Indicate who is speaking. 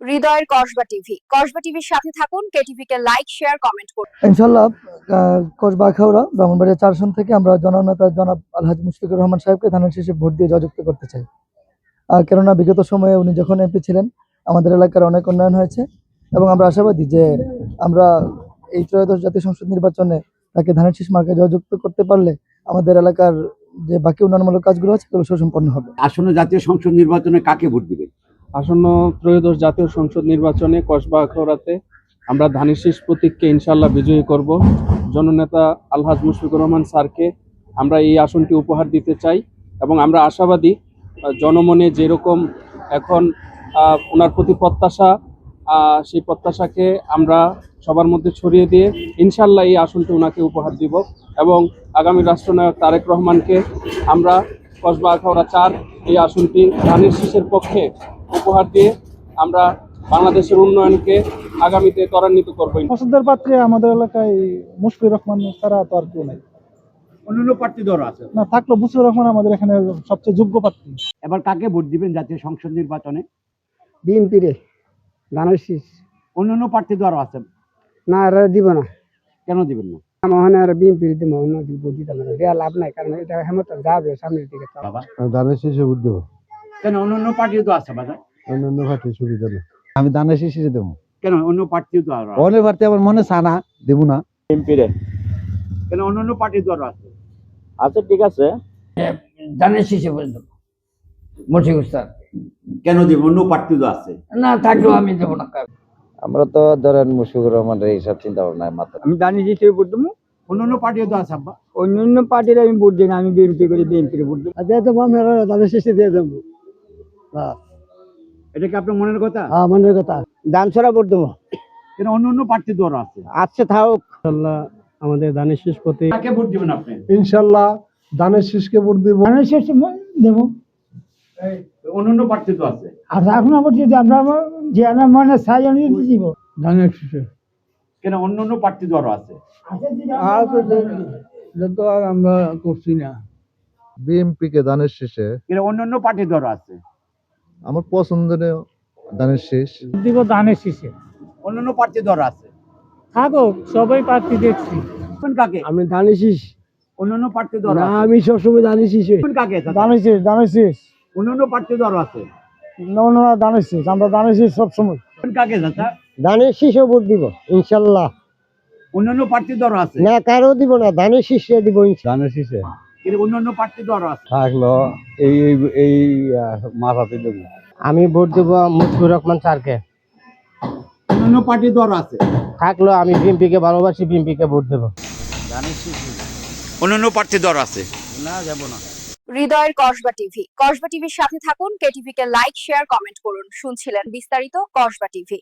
Speaker 1: হৃদয়ের কসবা টিভি। কসবা টিভির সাথে থাকুন কেটিভি কে লাইক শেয়ার কমেন্ট করুন।
Speaker 2: ইনশাল্লাহ আহ, কসবা আখাউড়া ব্রাহ্মণবাড়িয়া চার আসন থেকে আমরা জননেতা জনাব আলহাজ মুশফিকুর রহমান সাহেবকে ধানের শেষে ভোট দিয়ে জয়যুক্ত করতে চাই। আহ, কেননা বিগত সময়ে উনি যখন এমপি ছিলেন আমাদের এলাকার অনেক উন্নয়ন হয়েছে এবং আমরা আশাবাদী যে আমরা এই ত্রয়োদশ জাতীয় সংসদ নির্বাচনে তাকে ধানের শীষ মার্কে জয়যুক্ত করতে পারলে আমাদের এলাকার যে বাকি উন্নয়নমূলক কাজগুলো আছে সেগুলো সুসম্পন্ন হবে।
Speaker 3: আসন্ন জাতীয় সংসদ নির্বাচনে কাকে ভোট দিবেন?
Speaker 4: আসন্ন ত্রয়োদশ জাতীয় সংসদ নির্বাচনে কসবা আখাউড়াতে আমরা ধানের শীষ প্রতীককে ইনশাল্লাহ বিজয়ী করব। জননেতা আলহাজ মুশফিকুর রহমান স্যারকে আমরা এই আসনটি উপহার দিতে চাই এবং আমরা আশাবাদী জনমনে যেরকম এখন ওনার প্রতি প্রত্যাশা সেই প্রত্যাশাকে আমরা সবার মধ্যে ছড়িয়ে দিয়ে ইনশাল্লাহ এই আসনটি ওনাকে উপহার দিব এবং আগামী রাষ্ট্রনায়ক তারেক রহমানকে আমরা কসবা আখাউড়া চার এই আসনটি ধানের শীষের পক্ষে উপহার দিয়ে আমরা বাংলাদেশের উন্নয়নকে আগামীতে ত্বরান্বিত করব।
Speaker 5: পছন্দের পাত্রে আমাদের এলাকায় মুশফির রহমান ছাড়া তো আর কেউ নাই।
Speaker 3: অন্যান্য প্রার্থী আছে।
Speaker 5: না থাকল মুশফির রহমান আমাদের এখানে সবচেয়ে যোগ্য প্রার্থী।
Speaker 3: এবার কাকে ভোট দিবেন জাতীয় সংসদ নির্বাচনে?
Speaker 6: বিএনপি রে ধানের শীষ
Speaker 3: অন্যান্য প্রার্থী আছে।
Speaker 6: না আর দিব না।
Speaker 3: কেন দিবেন না?
Speaker 6: মহানে আর বিএনপি দিব অন্য দিব দিতাম না। লাভ নাই কারণ এটা যাবে সামনের দিকে তো।
Speaker 3: বাবা।
Speaker 7: ধানের শীষে দেবো।
Speaker 3: কেন অন্যান্য প্রার্থী তো আছে বাজার?
Speaker 7: অন্যান্য পার্টি সুবিধা নেই। আমি ধানের শীষে দেবো।
Speaker 3: কেন অন্য প্রার্থী তো আর?
Speaker 7: অনেক পার্টি আমার মনে চানা দেবো না।
Speaker 3: কেন অন্যান্য প্রার্থী দল আছে?
Speaker 8: আচ্ছা ঠিক আছে। ধানের শীষে বলে দেবো। মসিক উস্তাদ।
Speaker 3: কেন দিবেন অন্য প্রার্থী তো আছে।
Speaker 8: না থাকলেও আমি দেবো না।
Speaker 7: আমরা তো ধরেন মুশফিকুর রহমানের এইসব চিন্তা ভাবনা মাথা
Speaker 6: আমি ধানের শীষে ভোট দেবো?
Speaker 3: অন্যান্য প্রার্থী তো আছে আব্বা।
Speaker 6: অন্যান্য পার্টির আমি ভোট দিই না আমি বিএনপি করি বিএনপি ভোট দিই। দিয়ে দেবো দিয়ে দেবো।
Speaker 3: এটা কি আপনার মনের কথা?
Speaker 6: হ্যাঁ মনের কথা। ধান ছড়া ভোট দেবো।
Speaker 3: কেন অন্যান্য প্রার্থী দল আছে।
Speaker 6: আচ্ছা থাকুক আমাদের ধানের শীষ প্রতি
Speaker 3: কাকে ভোট দিবেন আপনি?
Speaker 5: ইনশাল্লাহ ধানের শীষকে ভোট দিব।
Speaker 6: ধানের শীষে দেবো।
Speaker 3: অন্যান্য প্রার্থী তো আছে।
Speaker 6: আর এখন আমার যদি আমরা যে আমার মনে চাই আমি দিব।
Speaker 5: ধানের শীষে।
Speaker 3: কেন অন্যান্য প্রার্থী দল আছে।
Speaker 5: তো আর আমরা করছি না।
Speaker 7: বিএমপি কে ধানের শীষে
Speaker 3: কেন অন্যান্য প্রার্থী দল আছে।
Speaker 7: আমার পছন্দের ধানের শীষ।
Speaker 5: দিব ধানের শীষে।
Speaker 3: অন্যান্য প্রার্থী দল আছে?
Speaker 5: থাকুক সবাই প্রার্থী দেখছি।
Speaker 3: কোন কাকে?
Speaker 6: আমি ধানের শীষ।
Speaker 3: অন্যান্য প্রার্থী
Speaker 6: না আমি সবসময় ধানের শীষে।
Speaker 3: কোন কাকে?
Speaker 5: ধানের শীষ ধানের শীষ।
Speaker 3: অন্যান্য প্রার্থী দল আছে?
Speaker 5: নৌনা ধানের শীষ। আমরা ধানের শীষ সবসময়।
Speaker 3: কোন কাকে
Speaker 6: ধানের শীষও ভোট দিব ইনশাল্লাহ।
Speaker 3: অন্যান্য প্রার্থী দল আছে?
Speaker 6: না কারও দিব না ধানের শীষে দিব ইনশাল্লাহ।
Speaker 7: ধানের শীষে?
Speaker 3: কিন্তু অন্যান্য প্রার্থী দল আছে।
Speaker 7: থাকল এই এই এই মাথাতে দেবো
Speaker 6: আমি ভোট দেবো মুশফির রহমান স্যারকে।
Speaker 3: অন্যান্য প্রার্থী দল আছে।
Speaker 6: থাকল আমি বিএনপি কে ভালোবাসি বিএনপি কে ভোট দেবো।
Speaker 3: অন্যান্য প্রার্থী দল আছে।
Speaker 1: হৃদয়ের কসবা টিভি। কসবা টিভির সাথে থাকুন কে লাইক শেয়ার কমেন্ট করুন। শুনছিলেন বিস্তারিত কসবা টিভি।